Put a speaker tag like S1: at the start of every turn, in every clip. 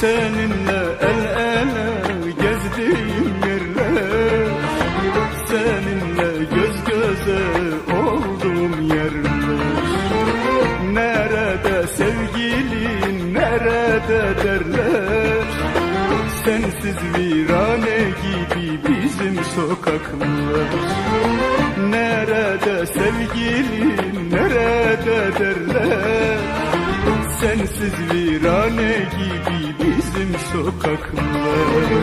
S1: Seninle el ele gezdiğim yerler Seninle göz göze Sensiz virane gibi bizim sokaklar. Nerede sevgilin nerede derler? Sensiz virane gibi bizim sokaklar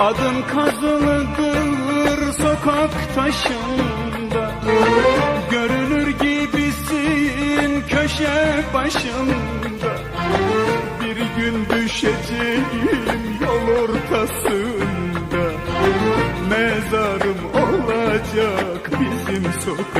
S1: Adın kazılıdır sokak taşında. Görünür gibisin köşe başında. Bir gün düşeceğim yol ortasında. Mezarım olacak bizim sokak